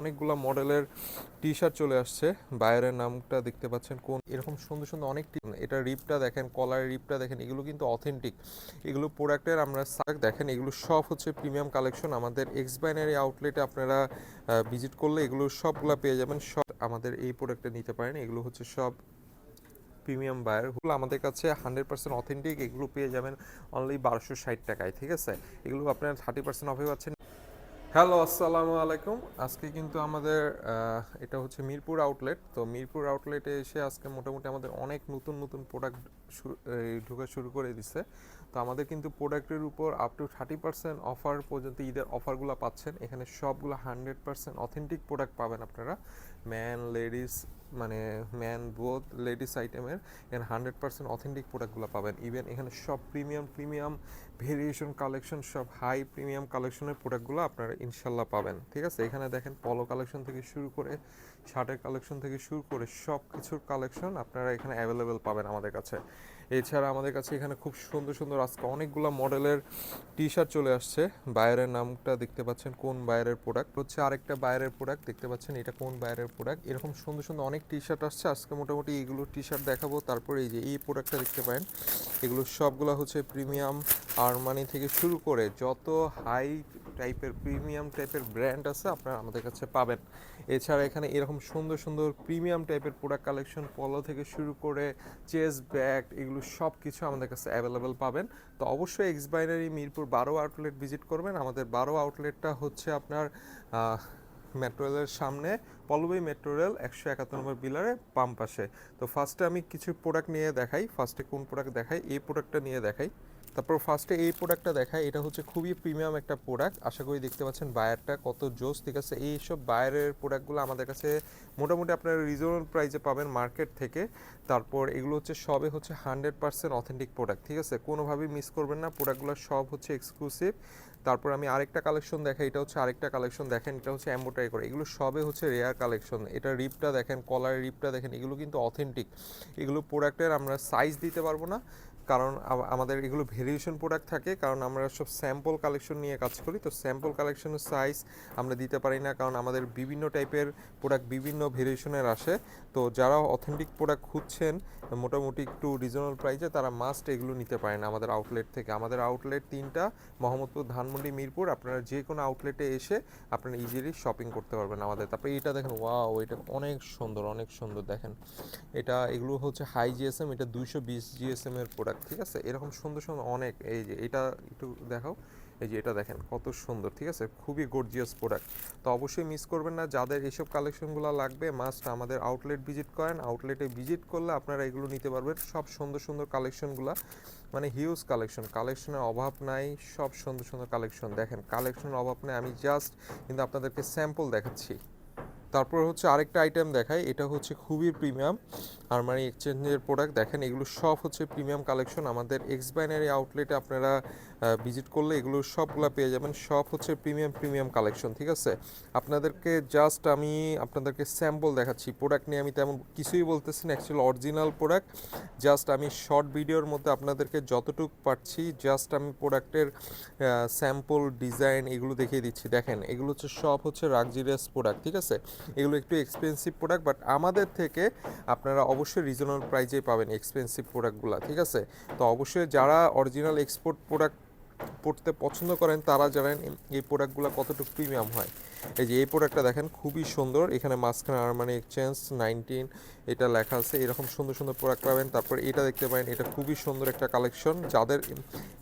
অনেকগুলা মডেলের T shirt চলে আসছে। বাইরের নামটা দেখতে পাচ্ছেন কোন, এরকম সুন্দর সুন্দর অনেক এটা রিপটা দেখেন, কলার রিপটা দেখেন, এগুলো কিন্তু অথেন্টিক এগুলো প্রোডাক্টের আমরা সাক দেখেন, এগুলো সব হচ্ছে প্রিমিয়াম কালেকশন আমাদের এক্স বাইনারি আউটলেটে আপনারা ভিজিট করলে এগুলো সবগুলা পেয়ে যাবেন। সব আমাদের এই প্রোডাক্টটা নিতে পারেন। এগুলো হচ্ছে সব প্রিমিয়াম বায়ারগুলো আমাদের কাছে হান্ড্রেড পার্সেন্ট অথেন্টিক এগুলো পেয়ে যাবেন অনলি বারোশো ষাট টাকায়, ঠিক আছে? এগুলো আপনার থার্টি পার্সেন্ট অফে পাচ্ছেন। হ্যালো, আসসালামু আলাইকুম। আজকে কিন্তু আমাদের এটা হচ্ছে মিরপুর আউটলেট তো মিরপুর আউটলেটে এসে আজকে মোটামুটি আমাদের অনেক নতুন নতুন প্রোডাক্ট ঢোকা শুরু করে দিছে। তো আমাদের কিন্তু প্রোডাক্টের উপর up to thirty percent offer পর্যন্ত ঈদের অফারগুলো পাচ্ছেন। এখানে সবগুলো হান্ড্রেড পার্সেন্ট অথেন্টিক প্রোডাক্ট পাবেন আপনারা। ম্যান লেডিস মানে ম্যান বোথ লেডিস আইটেমের এখানে হান্ড্রেড পার্সেন্ট অথেন্টিক প্রোডাক্টগুলো পাবেন। ইভেন এখানে সব প্রিমিয়াম প্রিমিয়াম ভেরিয়েশন কালেকশন সব হাই প্রিমিয়াম কালেকশনের প্রোডাক্টগুলো আপনারা ইনশাল্লাহ পাবেন। ঠিক আছে? এখানে দেখেন পলো কালেকশন থেকে শুরু করে শার্টের কালেকশন থেকে শুরু করে সব কিছুর কালেকশন আপনারা এখানে অ্যাভেলেবেল পাবেন আমাদের কাছে। এছাড়া আমাদের কাছে এখানে খুব সুন্দর সুন্দর আজকে অনেকগুলো মডেলের টি শার্ট চলে আসছে। বাইরের নামটা দেখতে পাচ্ছেন, কোন বাইরের প্রোডাক্ট হচ্ছে আরেকটা বাইরের প্রোডাক্ট দেখতে পাচ্ছেন এটা কোন বাইরের প্রোডাক্ট এরকম সুন্দর সুন্দর অনেক টি শার্ট আসছে। আজকে মোটামুটি এইগুলো টি শার্ট দেখাবো, তারপরে এই যে এই প্রোডাক্টটা দেখতে পারেন। এগুলো সবগুলো হচ্ছে প্রিমিয়াম আরমানি থেকে শুরু করে যত হাই টাইপের প্রিমিয়াম টাইপের ব্র্যান্ড আছে আপনারা আমাদের কাছে পাবেন। এছাড়া এখানে এরকম সুন্দর সুন্দর প্রিমিয়াম টাইপের প্রোডাক্ট কালেকশন পলো থেকে শুরু করে চেস ব্যাগ এগুলো সব কিছু আমাদের কাছে অ্যাভেলেবেল পাবেন। তো অবশ্যই এক্স বাইনারি মিরপুর বারো আউটলেট ভিজিট করবেন। আমাদের বারো আউটলেটটা হচ্ছে আপনার মেট্রো রেলের সামনে, পল্লবী মেট্রো রেল একশো একাত্তর নম্বর বিলারে পাম্প পাশে। তো ফার্স্টে আমি কিছু প্রোডাক্ট নিয়ে দেখাই। ফার্স্টে কোন প্রোডাক্ট দেখাই? এই প্রোডাক্টটা নিয়ে দেখাই। তারপর ফার্স্টে এই প্রোডাক্টটা দেখাই, এটা হচ্ছে খুবই প্রিমিয়াম একটা প্রোডাক্ট আশা করি দেখতে পাচ্ছেন বায়ারটা কত জোস। ঠিক আছে, এইসব বায়ারের প্রোডাক্টগুলো আমাদের কাছে মোটামুটি আপনারা রিজনেবল প্রাইসে পাবেন মার্কেট থেকে। তারপর এগুলো হচ্ছে সবে হচ্ছে হান্ড্রেড পার্সেন্ট অথেন্টিক প্রোডাক্ট ঠিক আছে, কোনোভাবেই মিস করবেন না। প্রোডাক্টগুলো সব হচ্ছে এক্সক্লুসিভ তারপর আমি আরেকটা কালেকশন দেখাই, এটা হচ্ছে আরেকটা কালেকশন দেখেন, এটা হচ্ছে এম্বোটারি করে। এগুলো সবে হচ্ছে রেয়ার কালেকশন এটা রিপটা দেখেন, কলার রিপটা দেখেন, এগুলো কিন্তু অথেন্টিক এগুলো প্রোডাক্টের আমরা সাইজ দিতে পারব না। কারণ আমাদের এগুলো ভেরিয়েশন প্রোডাক্ট থাকে, কারণ আমরা সব স্যাম্পল কালেকশন নিয়ে কাজ করি। তো স্যাম্পল কালেকশনের সাইজ আমরা দিতে পারি না, কারণ আমাদের বিভিন্ন টাইপের প্রোডাক্ট বিভিন্ন ভেরিয়েশনের আসে। তো যারা অথেন্টিক প্রোডাক্ট খুঁজছেন, মোটামুটি একটু রিজনেবল প্রাইসে তারা মাস্ট এগুলো নিতে পারেন আমাদের আউটলেট থেকে। আমাদের আউটলেট তিনটা, মোহাম্মদপুর, ধানমন্ডি, মিরপুর, আপনারা যে কোনো আউটলেটে এসে আপনারা ইজিলি শপিং করতে পারবেন আমাদের। তারপরে এটা দেখেন ওয়াও এটা অনেক সুন্দর অনেক সুন্দর দেখেন। এটা এগুলো হচ্ছে হাই জিএসএম এটা দুইশো বিশ জিএসএম এর প্রোডাক্ট ঠিক আছে? এরকম সুন্দর সুন্দর অনেক, এই যে এটা একটু দেখাও। এই যে এটা দেখেন, কত সুন্দর, ঠিক আছে? খুবই গর্জিয়াস প্রোডাক্ট তো অবশ্যই মিস করবেন না, যাদের এইসব কালেকশনগুলো লাগবে মাস্ট আমাদের আউটলেট ভিজিট করেন। আউটলেটে ভিজিট করলে আপনারা এগুলো নিতে পারবেন। সব সুন্দর সুন্দর কালেকশনগুলো মানে হিউজ কালেকশন কালেকশনের অভাব নাই, সব সুন্দর সুন্দর কালেকশন দেখেন কালেকশনের অভাব নেই, আমি জাস্ট কিন্তু আপনাদেরকে স্যাম্পল দেখাচ্ছি। তারপর হচ্ছে আরেকটা আইটেম দেখাই, এটা হচ্ছে খুবই প্রিমিয়াম আরমানি এক্সচেঞ্জের প্রোডাক্ট দেখেন, এগুলো সব হচ্ছে প্রিমিয়াম কালেকশন আমাদের এক্স বাইনারি আউটলেটে আপনারা ভিজিট করলে এগুলো সবগুলো পেয়ে যাবেন। সব হচ্ছে প্রিমিয়াম প্রিমিয়াম কালেকশন ঠিক আছে? আপনাদেরকে জাস্ট আমি আপনাদেরকে স্যাম্পল দেখাচ্ছি। প্রোডাক্ট নিয়ে আমি তেমন কিছুই বলতেছি না অ্যাকচুয়ালি অরিজিনাল প্রোডাক্ট জাস্ট আমি শর্ট ভিডিওর মধ্যে আপনাদেরকে যতটুকু পারছি জাস্ট আমি প্রোডাক্টের স্যাম্পল ডিজাইন এগুলো দেখিয়ে দিচ্ছি। দেখেন, এগুলো হচ্ছে সব হচ্ছে রাগজিরিয়াস প্রোডাক্ট ঠিক আছে? এগুলো একটু এক্সপেন্সিভ প্রোডাক্ট বাট আমাদের থেকে আপনারা অবশ্যই রিজনাল প্রাইজেই পাবেন এক্সপেন্সিভ প্রোডাক্টগুলো ঠিক আছে? তো অবশ্যই যারা অরিজিনাল এক্সপোর্ট প্রোডাক্ট পড়তে পছন্দ করেন, তারা জানেন এই- প্রোডাক্টগুলো কতটুকু প্রিমিয়াম হয়। এই যে এই প্রোডাক্টটা দেখেন, খুবই সুন্দর। এখানে মাঝখানে আরমানি এক্সচেঞ্জ নাইনটিন এটা লেখা আছে। এরকম সুন্দর সুন্দর প্রোডাক্ট পাবেন। তারপর এটা দেখতে পারেন, এটা খুবই সুন্দর একটা কালেকশন যাদের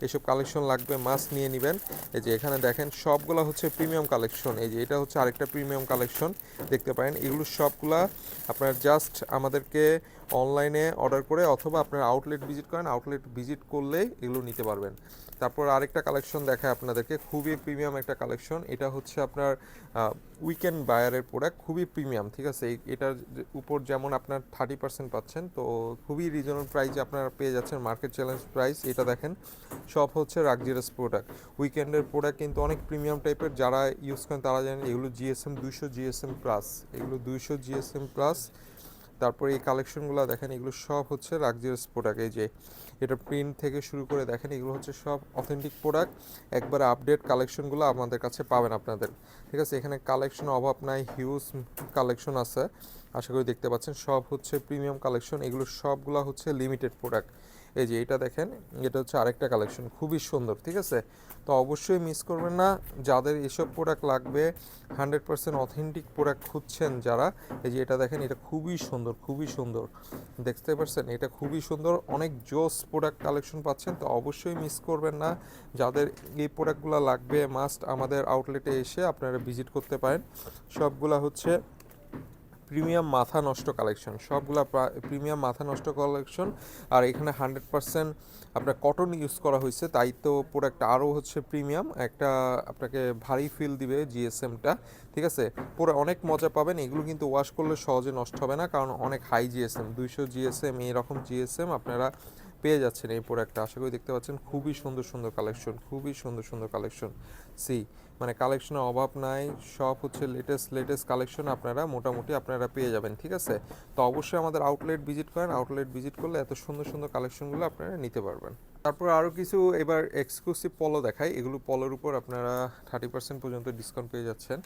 এসব কালেকশন লাগবে মাস্ক নিয়ে নেবেন। এই যে এখানে দেখেন, সবগুলো হচ্ছে প্রিমিয়াম কালেকশন এই যে এটা হচ্ছে আরেকটা প্রিমিয়াম কালেকশন দেখতে পারেন, এগুলো সবগুলা আপনার জাস্ট আমাদেরকে অনলাইনে অর্ডার করে অথবা আপনার আউটলেট ভিজিট করেন। আউটলেট ভিজিট করলেই এগুলো নিতে পারবেন। তারপর আরেকটা কালেকশন দেখায় আপনাদেরকে, খুবই প্রিমিয়াম একটা কালেকশন এটা হচ্ছে আপনার উইকেন্ড বায়ারের প্রোডাক্ট খুবই প্রিমিয়াম ঠিক আছে? এটার উপর যেমন আপনার থার্টি পার্সেন্ট পাচ্ছেন, তো খুবই রিজনেবল প্রাইসে আপনারা পেয়ে যাচ্ছেন মার্কেট চ্যালেঞ্জ প্রাইস এটা দেখেন। সব হচ্ছে রাগজিরাস প্রোডাক্ট উইকেন্ডের প্রোডাক্ট কিন্তু অনেক প্রিমিয়াম টাইপের যারা ইউজ করেন তারা জানেন এগুলো জিএসএম দুইশো জিএসএম প্লাস এগুলো দুইশো জিএসএম প্লাস তারপরে এই কালেকশনগুলো দেখেন, এগুলো সব হচ্ছে লাক্সারিয়াস প্রোডাক্ট এই যে এটা প্রিন্ট থেকে শুরু করে দেখেন, এগুলো হচ্ছে সব অথেন্টিক প্রোডাক্ট একবার আপডেট কালেকশনগুলো আমাদের কাছে পাবেন আপনাদের। ঠিক আছে, এখানে কালেকশন অভাব নাই হিউজ কালেকশন আছে। আশা করি দেখতে পাচ্ছেন, সব হচ্ছে প্রিমিয়াম কালেকশন এগুলো সবগুলো হচ্ছে লিমিটেড প্রোডাক্ট এই যে এটা দেখেন, এটা হচ্ছে আরেকটা কালেকশন খুবই সুন্দর, ঠিক আছে? তো অবশ্যই মিস করবেন না, যাদের এসব প্রোডাক্ট লাগবে হান্ড্রেড পার্সেন্ট অথেন্টিক প্রোডাক্ট খুঁজছেন যারা, এই যে এটা দেখেন, এটা খুবই সুন্দর খুবই সুন্দর। দেখতে পাচ্ছেন, এটা খুবই সুন্দর, অনেক জোস প্রোডাক্ট কালেকশন পাচ্ছেন, তো অবশ্যই মিস করবেন না। যাদের এই প্রোডাক্টগুলো লাগবে মাস্ট আমাদের আউটলেটে এসে আপনারা ভিজিট করতে পারেন। সবগুলা হচ্ছে প্রিমিয়াম মাথা নষ্ট কালেকশন সবগুলা প্রিমিয়াম মাথা নষ্ট কালেকশন আর এখানে হান্ড্রেড পারসেন্ট আপনার কটন ইউজ করা হয়েছে। তাই তো প্রোডাক্টটা আরও হচ্ছে প্রিমিয়াম, একটা আপনাকে ভারী ফিল দিবে জিএসএমটা ঠিক আছে? পুরো অনেক মজা পাবেন, এগুলো কিন্তু ওয়াশ করলে সহজে নষ্ট হবে না, কারণ অনেক হাই জিএসএম দুইশো জিএসএম এইরকম জিএসএম আপনারা পেয়ে যাচ্ছেন এই প্রোডাক্টটা আশা করি দেখতে পাচ্ছেন খুবই সুন্দর সুন্দর কালেকশন খুবই সুন্দর সুন্দর কালেকশন সি মানে কালেকশনের অভাব নাই, সব হচ্ছে লেটেস্ট লেটেস্ট কালেকশন আপনারা মোটামুটি আপনারা পেয়ে যাবেন, ঠিক আছে? তো অবশ্যই আমাদের আউটলেট ভিজিট করেন আউটলেট ভিজিট করলে এত সুন্দর সুন্দর কালেকশনগুলো আপনারা নিতে পারবেন। তারপর আরও কিছু এবার এক্সক্লুসিভ পলো দেখাই। এগুলো পলোর উপর আপনারা থার্টি পার্সেন্ট পর্যন্ত ডিসকাউন্ট পেয়ে যাচ্ছেন।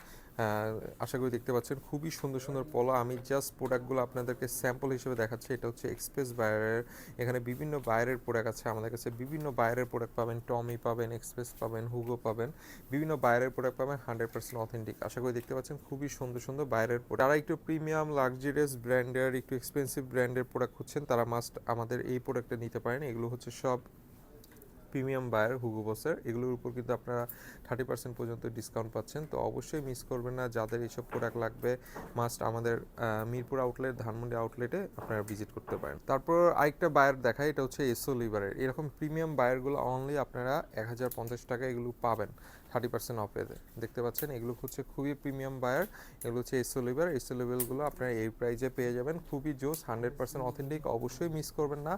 আশা করি দেখতে পাচ্ছেন, খুবই সুন্দর সুন্দর পলো আমি জাস্ট প্রোডাক্টগুলো আপনাদেরকে স্যাম্পল হিসেবে দেখাচ্ছি। এটা হচ্ছে এক্সপ্রেস বায়ারের এখানে বিভিন্ন বায়ারের প্রোডাক্ট আছে। আমাদের কাছে বিভিন্ন বায়ারের প্রোডাক্ট পাবেন। টমি পাবেন এক্সপ্রেস পাবেন হুগো পাবেন। বিভিন্ন বায়ারের প্রোডাক্ট পাবেন হান্ড্রেড পার্সেন্ট অথেন্টিক আশা করি দেখতে পাচ্ছেন, খুবই সুন্দর সুন্দর বায়ারের প্রোডাক্ট যারা একটু প্রিমিয়াম লাক্সারিয়াস ব্র্যান্ডের একটু এক্সপেন্সিভ ব্র্যান্ডের প্রোডাক্ট খুঁজছেন, তারা মাস্ট আমাদের এই প্রোডাক্টটা নিতে পারেন। এগুলো হচ্ছে সব প্রিমিয়াম বায়ার হুগো বসের, এগুলোর উপর কিন্তু আপনারা থার্টি পার্সেন্ট পর্যন্ত ডিসকাউন্ট পাচ্ছেন। তো অবশ্যই মিস করবেন না, যাদের এইসব প্রোডাক্ট লাগবে মাস্ট আমাদের মিরপুর আউটলেট ধানমন্ডি আউটলেটে আপনারা ভিজিট করতে পারেন। তারপর আরেকটা বায়ার দেখায় এটা হচ্ছে এসো লিভারের। এরকম প্রিমিয়াম বায়ারগুলো অনলি আপনারা এক হাজার পঞ্চাশ টাকা এগুলো পাবেন। থার্টি পার্সেন্ট অফে দেখতে পাচ্ছেন। এগুলো হচ্ছে খুবই প্রিমিয়াম বায়ার এগুলো হচ্ছে এসও লিভার এসও লেভেলগুলো আপনারা এই প্রাইজে পেয়ে যাবেন। খুবই জোস হান্ড্রেড পার্সেন্ট অথেন্টিক অবশ্যই মিস করবেন না।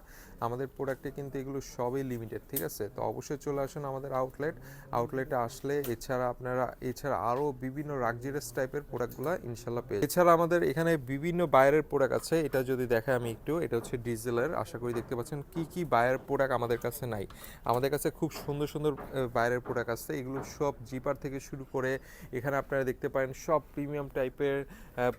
আমাদের প্রোডাক্টে কিন্তু এগুলো সবই লিমিটেড ঠিক আছে? তো অবশ্যই চলে আসুন আমাদের আউটলেট আউটলেটে আসলে এছাড়া আপনারা, এছাড়া আরও বিভিন্ন রাকজিরাস টাইপের প্রোডাক্টগুলো ইনশাল্লাহ পেয়ে এছাড়া আমাদের এখানে বিভিন্ন বায়ারের প্রোডাক্ট আছে। এটা যদি দেখাই আমি একটু, এটা হচ্ছে ডিজেলের আশা করি দেখতে পাচ্ছেন কি কি বায়ার প্রোডাক্ট আমাদের কাছে নাই। আমাদের কাছে খুব সুন্দর সুন্দর বায়ারের প্রোডাক্ট আছে। এগুলো সব জিপার থেকে শুরু করে এখানে আপনারা দেখতে পারেন সব প্রিমিয়াম টাইপের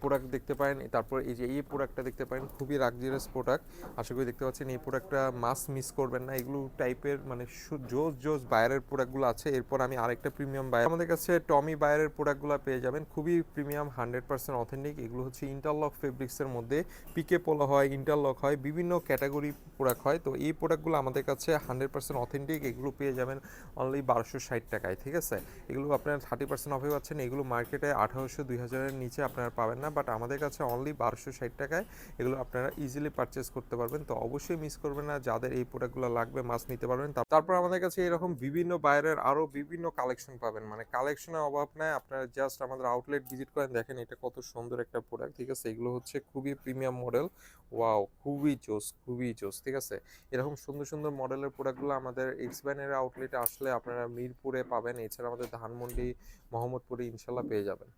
প্রোডাক্ট দেখতে পারেন। তারপর এই যে এই প্রোডাক্টটা দেখতে পারেন, খুবই রাকজিরাস প্রোডাক্ট আশা করি দেখতে পাচ্ছেন এই প্রোডাক্টটা মাস মিস করবেন না। এগুলো টাইপের মানে জোস জোস বায়ারের প্রোডাক্টগুলো আছে। এরপর আমি আরেকটা প্রিমিয়াম বায়ার আমাদের কাছে টমি বায়ারের প্রোডাক্টগুলো পেয়ে যাবেন। খুবই প্রিমিয়াম হান্ড্রেড পার্সেন্ট অথেন্টিক এগুলো হচ্ছে ইন্টারলক ফেব্রিক্সের মধ্যে। পিকে পোলো হয় ইন্টারলক হয়, বিভিন্ন ক্যাটাগরি প্রোডাক্ট হয়। তো এই প্রোডাক্টগুলো আমাদের কাছে হান্ড্রেড পার্সেন্ট অথেন্টিক এগুলো পেয়ে যাবেন অনলি বারোশো ষাট টাকায়, ঠিক আছে? এগুলো আপনার থার্টি পার্সেন্ট অফে পাচ্ছেন। এগুলো মার্কেটে আঠারোশো, দুই হাজারের নিচে আপনারা পাবেন না। বাট আমাদের কাছে অনলি বারোশো ষাট টাকায় এগুলো আপনারা ইজিলি পারচেস করতে পারবেন। তো অবশ্যই মিস করবেন না। যাদের এই প্রোডাক্টগুলো লাগবে মাছ নিতে পারবেন। তারপর আমাদের কাছে এরকম বিভিন্ন বাইরের আরও বিভিন্ন কালেকশন পাবেন। মানে কালেকশনের অভাব নাই। আপনারা জাস্ট আমাদের আউটলেট ভিজিট করেন, দেখেন এটা কত সুন্দর একটা প্রোডাক্ট ঠিক আছে? এগুলো হচ্ছে খুবই প্রিমিয়াম মডেল ওয়াও খুবই জোস খুবই জোস, ঠিক আছে? এরকম সুন্দর সুন্দর মডেলের প্রোডাক্টগুলো আমাদের এক্সব্যানের আউটলেটে আসলে আপনারা মিরপুরে পাবেন। এছাড়া আমাদের ধানমন্ডি মোহাম্মদপুরে ইনশাল্লাহ পেয়ে যাবেন।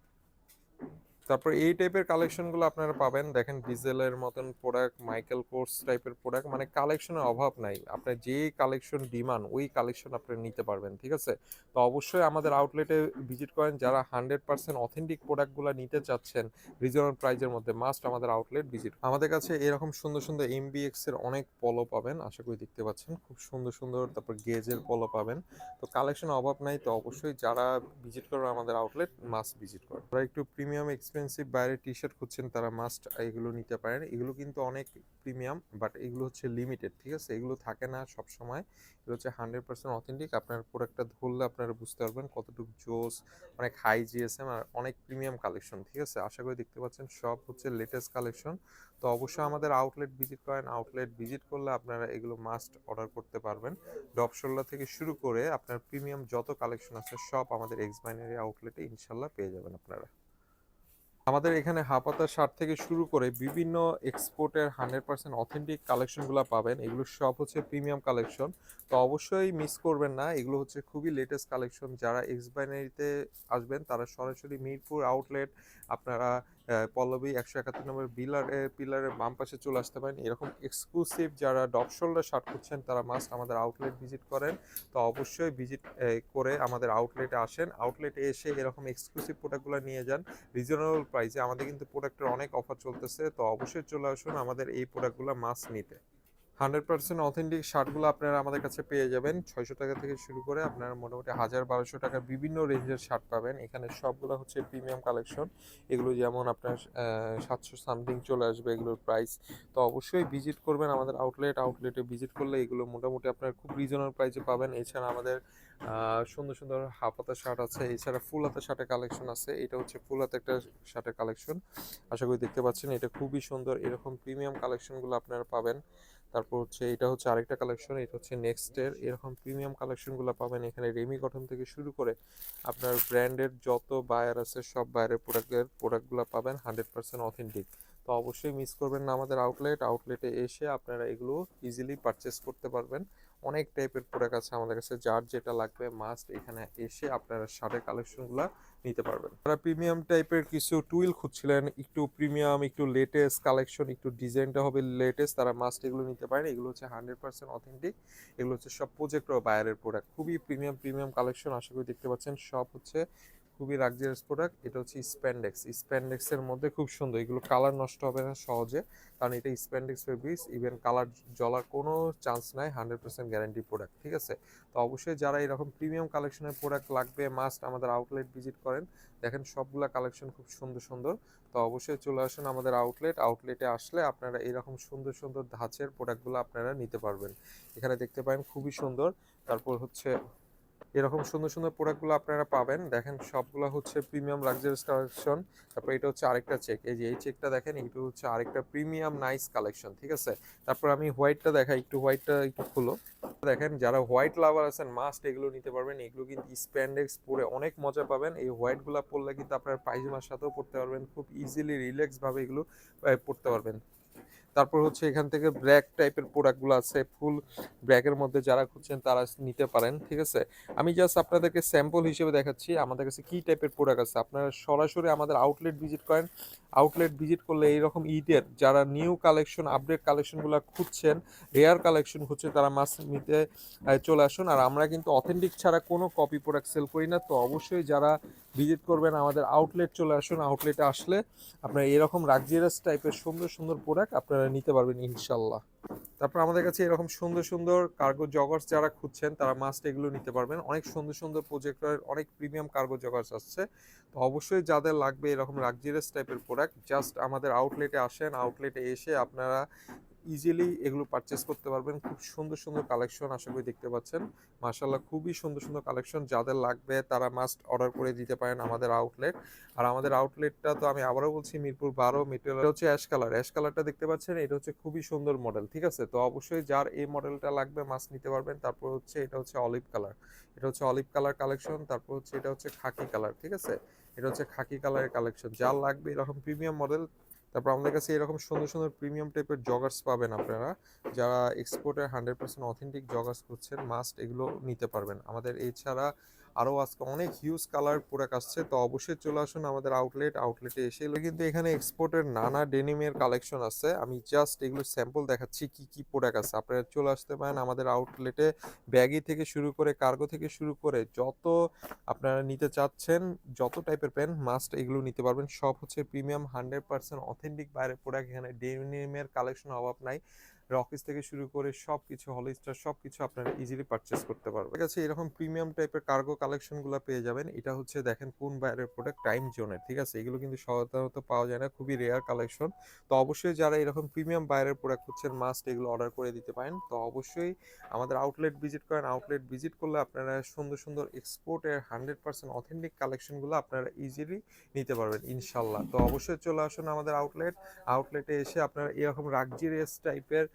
তারপর এই টাইপের কালেকশনগুলো আপনারা পাবেন। দেখেন ডিজেলের মতন প্রোডাক্ট মাইকেল কোর্স টাইপের প্রোডাক্ট মানে কালেকশনের অভাব নাই। আপনার যে কালেকশন ডিমান্ড ওই কালেকশন আপনি নিতে পারবেন, ঠিক আছে? তো অবশ্যই আমাদের আউটলেটে ভিজিট করেন। যারা হান্ড্রেড পার্সেন্ট অথেন্টিক প্রোডাক্টগুলো নিতে চাচ্ছেন রিজনেবল প্রাইজের মধ্যে মাস্ট আমাদের আউটলেট ভিজিট আমাদের কাছে এরকম সুন্দর সুন্দর এমবিএক্স এর অনেক পলো পাবেন, আশা করি দেখতে পাচ্ছেন। খুব সুন্দর সুন্দর, তারপর গেজের পলো পাবেন। তো কালেকশনের অভাব নাই, তো অবশ্যই যারা ভিজিট করবে আমাদের আউটলেট মাস্ট ভিজিট করে যারা একটু প্রিমিয়াম এক্সপেন্সিভ বাইরে টি শার্ট খুঁজছেন তারা মাস্ট এগুলো নিতে পারেন। এগুলো কিন্তু অনেক প্রিমিয়াম বাট এগুলো হচ্ছে লিমিটেড ঠিক আছে? এগুলো থাকে না সব সময় এগুলো হচ্ছে হান্ড্রেড পার্সেন্ট অথেন্টিক আপনার প্রোডাক্টটা ধরলে আপনারা বুঝতে পারবেন কতটুকু জোস অনেক হাই জিএসএম আর অনেক প্রিমিয়াম কালেকশন ঠিক আছে? আশা করি দেখতে পাচ্ছেন সব হচ্ছে লেটেস্ট কালেকশন তো অবশ্যই আমাদের আউটলেট ভিজিট করেন। আউটলেট ভিজিট করলে আপনারা এগুলো মাস্ট অর্ডার করতে পারবেন। ডপশোল্লা থেকে শুরু করে আপনার প্রিমিয়াম যত কালেকশন আছে, সব আমাদের এক্স বাইনারি আউটলেটে ইনশাল্লাহ পেয়ে যাবেন আপনারা। আমাদের এখানে হাপাতার শার্ট থেকে শুরু করে বিভিন্ন এক্সপোর্টের হান্ড্রেড পার্সেন্ট অথেন্টিক কালেকশনগুলো পাবেন। এগুলো সব হচ্ছে প্রিমিয়াম কালেকশন। তো অবশ্যই মিস করবেন না। এগুলো হচ্ছে খুবই লেটেস্ট কালেকশন। যারা এক্সবাইনারিতে আসবেন, তারা সরাসরি মিরপুর আউটলেট আপনারা পল্লবী একশো একাত্তর নম্বর বিলার পিলারের বাম পাশে চলে আসতে পারেন। এরকম এক্সক্লুসিভ যারা ডপ শার্ট করছেন তারা মাস্ট আমাদের আউটলেট ভিজিট করেন। তো অবশ্যই ভিজিট করে আমাদের আউটলেটে আসেন। আউটলেটে এসে এরকম এক্সক্লুসিভ প্রোডাক্টগুলো নিয়ে যান। রিজনেবল প্রাইসে আমাদের কিন্তু প্রোডাক্টের অনেক অফার চলতেছে। তো অবশ্যই চলে আসুন। আমাদের এই প্রোডাক্টগুলো মাস্ট নিতে। হান্ড্রেড পার্সেন্ট অথেন্টিক শার্টগুলো আপনারা আমাদের কাছে পেয়ে যাবেন। ছয়শো টাকা থেকে শুরু করে আপনারা মোটামুটি হাজার বারোশো টাকার বিভিন্ন রেঞ্জের শার্ট পাবেন। এখানে সবগুলো হচ্ছে প্রিমিয়াম কালেকশন। এগুলো যেমন আপনার সাতশো সামথিং চলে আসবে এগুলোর প্রাইস। তো অবশ্যই ভিজিট করবেন আমাদের আউটলেট। আউটলেটে ভিজিট করলে এগুলো মোটামুটি আপনার খুব রিজনেবল প্রাইসে পাবেন। এছাড়া আমাদের সুন্দর সুন্দর হাফ হাতা শার্ট আছে। এছাড়া ফুল হাতা শার্টের কালেকশন আছে। এটা হচ্ছে ফুল হাতা একটা শার্টের কালেকশন। আশা করি দেখতে পাচ্ছেন, এটা খুবই সুন্দর। এরকম প্রিমিয়াম কালেকশনগুলো আপনারা পাবেন। তারপর হচ্ছে এটা হচ্ছে আরেকটা কালেকশন এটা হচ্ছে নেক্সটের এরকম প্রিমিয়াম কালেকশনগুলো পাবেন এখানে রেমি গঠন থেকে শুরু করে আপনার ব্র্যান্ডের যত বায়ার আছে, সব বায়ারের প্রোডাক্টের প্রোডাক্টগুলো পাবেন হান্ড্রেড পার্সেন্ট অথেন্টিক তো অবশ্যই মিস করবেন না আমাদের আউটলেট আউটলেটে এসে আপনারা এগুলো ইজিলি পারচেস করতে পারবেন। অনেক টাইপের প্রোডাক্ট আছে আমাদের কাছে, যার যেটা লাগবে মাস্ট এখানে এসে আপনারা শার্টের কালেকশনগুলো নিতে পারবেন। তারা প্রিমিয়াম টাইপের কিছু টুইল খুঁজছিলেন, একটু প্রিমিয়াম একটু লেটেস্ট কালেকশন একটু ডিজাইনটা হবে লেটেস্ট তারা মাস্ট এগুলো নিতে পারেন। এগুলো হচ্ছে হান্ড্রেড পার্সেন্ট অথেন্টিক এগুলো হচ্ছে সব প্রজেক্টর বাইরের প্রোডাক্ট খুবই প্রিমিয়াম প্রিমিয়াম কালেকশন আশা করি দেখতে পাচ্ছেন। সব হচ্ছে খুবই লাক্সারিয়াস প্রোডাক্ট এটা হচ্ছে স্প্যান্ডেক্স স্প্যান্ডেক্সের মধ্যে খুব সুন্দর, এগুলো কালার নষ্ট হবে না সহজে, কারণ এটা স্প্যান্ডেক্স ফেব্রিক্স ইভেন কালার জ্বলার কোনো চান্স নাই হান্ড্রেড পার্সেন্ট গ্যারান্টি প্রোডাক্ট ঠিক আছে? তো অবশ্যই যারা এরকম প্রিমিয়াম কালেকশনের প্রোডাক্ট লাগবে মাস্ট আমাদের আউটলেট ভিজিট করেন। দেখেন সবগুলা কালেকশন খুব সুন্দর সুন্দর। তো অবশ্যই চলে আসুন আমাদের আউটলেট আউটলেটে আসলে আপনারা এরকম সুন্দর সুন্দর ধাঁচের প্রোডাক্টগুলো আপনারা নিতে পারবেন। এখানে দেখতে পারেন খুবই সুন্দর, তারপর হচ্ছে এরকম সুন্দর সুন্দর প্রোডাক্টগুলো আপনারা পাবেন। দেখেন, সবগুলো হচ্ছে প্রিমিয়াম লাক্সারিয়াস কালেকশন তারপর এটা হচ্ছে আরেকটা চেক এই যে এই চেকটা দেখেন, এটা হচ্ছে আরেকটা প্রিমিয়াম নাইস কালেকশন ঠিক আছে? তারপর আমি হোয়াইটটা দেখাই, একটু হোয়াইটটা একটু খুলো। দেখেন, যারা হোয়াইট লাভার আছেন মাস্ট এগুলো নিতে পারবেন। এগুলো কিন্তু স্প্যান্ডেক্স পরে অনেক মজা পাবেন। এই হোয়াইটগুলো পরলে কিন্তু আপনার পায়জামার সাথেও পড়তে পারবেন। খুব ইজিলি রিল্যাক্স ভাবে এগুলো পড়তে পারবেন। তারপর হচ্ছে এখান থেকে ব্র্যাক টাইপের প্রোডাক্টগুলো আছে, ফুল ব্র্যাকের মধ্যে যারা খুঁজছেন তারা নিতে পারেন, ঠিক আছে? আমি জাস্ট আপনাদেরকে স্যাম্পল হিসেবে দেখাচ্ছি, আমাদের কাছে কি টাইপের প্রোডাক্ট আছে? আপনারা সরাসরি আমাদের আউটলেট ভিজিট করেন আউটলেট ভিজিট করলে এইরকম ঈদের যারা নিউ কালেকশন আপডেট কালেকশনগুলো খুঁজছেন রেয়ার কালেকশন খুঁজছে, তারা মাস নিতে চলে আসুন। আর আমরা কিন্তু অথেন্টিক ছাড়া কোনো কপি প্রোডাক্ট সেল করি না, তো অবশ্যই যারা ভিজিট করবেন আমাদের আউটলেট চলে আসুন আউটলেটে আসলে আপনারা এরকম রাগজিয়াস টাইপের সুন্দর সুন্দর প্রোডাক্ট আপনারা নিতে পারবেন ইনশাল্লাহ। তারপর আমাদের কাছে এরকম সুন্দর সুন্দর কার্গো জগার্স যারা খুঁজছেন, তারা মাস্ট এগুলো নিতে পারবেন। অনেক সুন্দর সুন্দর প্রজেক্টরের অনেক প্রিমিয়াম কার্গো জগার্স আসছে। তো অবশ্যই যাদের লাগবে এরকম লাক্সারিয়াস টাইপের প্রোডাক্ট জাস্ট আমাদের আউটলেটে আসেন আউটলেটে এসে আপনারা ইজিলি এগুলো পারচেস করতে পারবেন। খুব সুন্দর সুন্দর কালেকশন আশা করি দেখতে পাচ্ছেন। মাশাল্লাহ খুবই সুন্দর সুন্দর কালেকশন যাদের লাগবে তারা মাস্ট অর্ডার করে দিতে পারেন আমাদের আউটলেট আর আমাদের আউটলেটটা তো আমি আবারও বলছি, মিরপুর বারো মেটেরিয়াল হচ্ছে অ্যাশ কালার অ্যাশ কালারটা দেখতে পাচ্ছেন, এটা হচ্ছে খুবই সুন্দর মডেল ঠিক আছে? তো অবশ্যই যার এই মডেলটা লাগবে মাস্ট নিতে পারবেন। তারপর হচ্ছে এটা হচ্ছে অলিভ কালার এটা হচ্ছে অলিভ কালার কালেকশন তারপর হচ্ছে এটা হচ্ছে খাকি কালার ঠিক আছে? এটা হচ্ছে খাকি কালারের কালেকশন যার লাগবে এরকম প্রিমিয়াম মডেল তারপর আমাদের কাছে এরকম সুন্দর সুন্দর প্রিমিয়াম টাইপের জগার্স পাবেন আপনারা। যারা এক্সপোর্টের হান্ড্রেড পার্সেন্ট অথেন্টিক জগার্স খুঁজছেন মাস্ট এগুলো নিতে পারবেন। আমাদের এছাড়া আরও আজকে অনেক হিউজ কালার প্রোডাক্ট আসছে। তো অবশ্যই চলে আসুন আমাদের আউটলেট আউটলেটে এসে কিন্তু এখানে এক্সপোর্টের নানা ডেনিমের কালেকশন আছে। আমি জাস্ট এগুলো স্যাম্পল দেখাচ্ছি কি কি প্রোডাক্ট আছে। আপনারা চলে আসতে পারেন আমাদের আউটলেটে ব্যাগি থেকে শুরু করে কার্গো থেকে শুরু করে যত আপনারা নিতে চাচ্ছেন, যত টাইপের পেন মাস্ট এগুলো নিতে পারবেন। সব হচ্ছে প্রিমিয়াম হান্ড্রেড পার্সেন্ট অথেন্টিক বাইরের প্রোডাক্ট এখানে ডেনিমের কালেকশন অভাব নাই। রকিস থেকে শুরু করে সব কিছু হলিস্টার সব কিছু আপনারা ইজিলি পারচেস করতে পারবেন। ঠিক আছে এরকম প্রিমিয়াম টাইপের কার্গো কালেকশনগুলো পেয়ে যাবেন। এটা হচ্ছে দেখেন কোন বাইরের প্রোডাক্ট টাইম জোনের ঠিক আছে? এগুলো কিন্তু সাধারণত পাওয়া যায় না, খুবই রেয়ার কালেকশন তো অবশ্যই যারা এরকম প্রিমিয়াম বাইরের প্রোডাক্ট হচ্ছেন মাস্ট এগুলো অর্ডার করে দিতে পারেন। তো অবশ্যই আমাদের আউটলেট ভিজিট করেন। আউটলেট ভিজিট করলে আপনারা সুন্দর সুন্দর এক্সপোর্টের হান্ড্রেড পার্সেন্ট অথেন্টিক কালেকশনগুলো আপনারা ইজিলি নিতে পারবেন ইনশাল্লাহ তো অবশ্যই চলে আসুন আমাদের আউটলেট আউটলেটে এসে আপনারা এরকম রাগজিরিয়াস টাইপের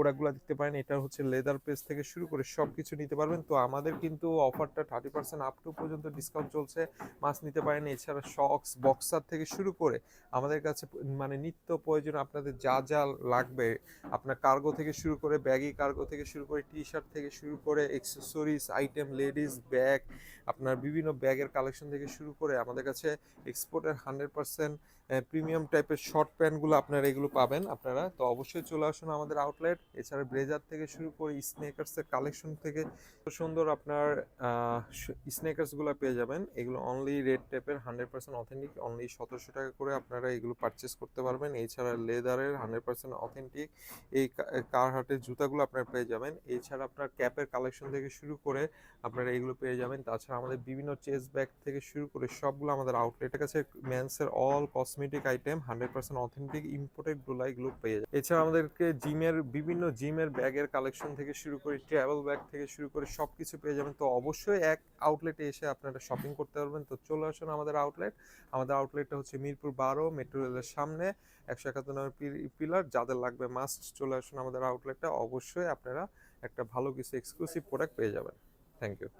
প্রোডাক্টগুলো দেখতে পারেন, এটা হচ্ছে লেদার পেস থেকে শুরু করে সব কিছু নিতে পারবেন। তো আমাদের কিন্তু অফারটা থার্টি পার্সেন্ট আপ টু পর্যন্ত ডিসকাউন্ট চলছে মাছ নিতে পারেন। এছাড়া শক্স বক্সার থেকে শুরু করে আমাদের কাছে মানে নিত্য প্রয়োজন আপনাদের যা যা লাগবে, আপনার কার্গো থেকে শুরু করে ব্যাগি কার্গো থেকে শুরু করে টি শার্ট থেকে শুরু করে এক্সেসরিজ আইটেম লেডিস ব্যাগ আপনার বিভিন্ন ব্যাগের কালেকশন থেকে শুরু করে আমাদের কাছে এক্সপোর্টের হান্ড্রেড পার্সেন্ট প্রিমিয়াম টাইপের শর্ট প্যান্টগুলো আপনারা এগুলো পাবেন। আপনারা তো অবশ্যই চলে আসুন আমাদের আউটলেট এছাড়া ব্লেজার থেকে শুরু করে স্নেকার্সের কালেকশন থেকে সুন্দর আপনার স্নেকার্সগুলো পেয়ে যাবেন। এগুলো অনলি রেড টেপের হান্ড্রেড পার্সেন্ট অথেন্টিক অনলি সতেরোশো টাকা করে আপনারা এগুলো পারচেস করতে পারবেন। এছাড়া লেদারের হান্ড্রেড পার্সেন্ট অথেন্টিক এই কার হাটের জুতাগুলো আপনারা পেয়ে যাবেন। এছাড়া আপনার ক্যাপের কালেকশন থেকে শুরু করে আপনারা এগুলো পেয়ে যাবেন। তাছাড়া আমাদের বিভিন্ন চেস ব্যাগ থেকে শুরু করে সবগুলো আমাদের আউটলেটের কাছে ম্যান্সের all cosmetic item hundred percent authentic ইম্পোর্টেডগুলো এগুলো পেয়ে যাবে এছাড়া আমাদেরকে জিমের বিভিন্ন জিমের ব্যাগের কালেকশন থেকে শুরু করে ট্রাভেল ব্যাগ থেকে শুরু করে সব কিছু পেয়ে যাবেন। তো অবশ্যই এক আউটলেটে এসে আপনারা শপিং করতে পারবেন। তো চলে আসুন আমাদের আউটলেট আমাদের আউটলেটটা হচ্ছে মিরপুর বারো মেট্রো রেলের সামনে, একশো একাত্তর নম্বর পিলার যাদের লাগবে মাস্ট চলে আসুন আমাদের আউটলেটটা অবশ্যই আপনারা একটা ভালো কিছু এক্সক্লুসিভ প্রোডাক্ট পেয়ে যাবেন। Thank you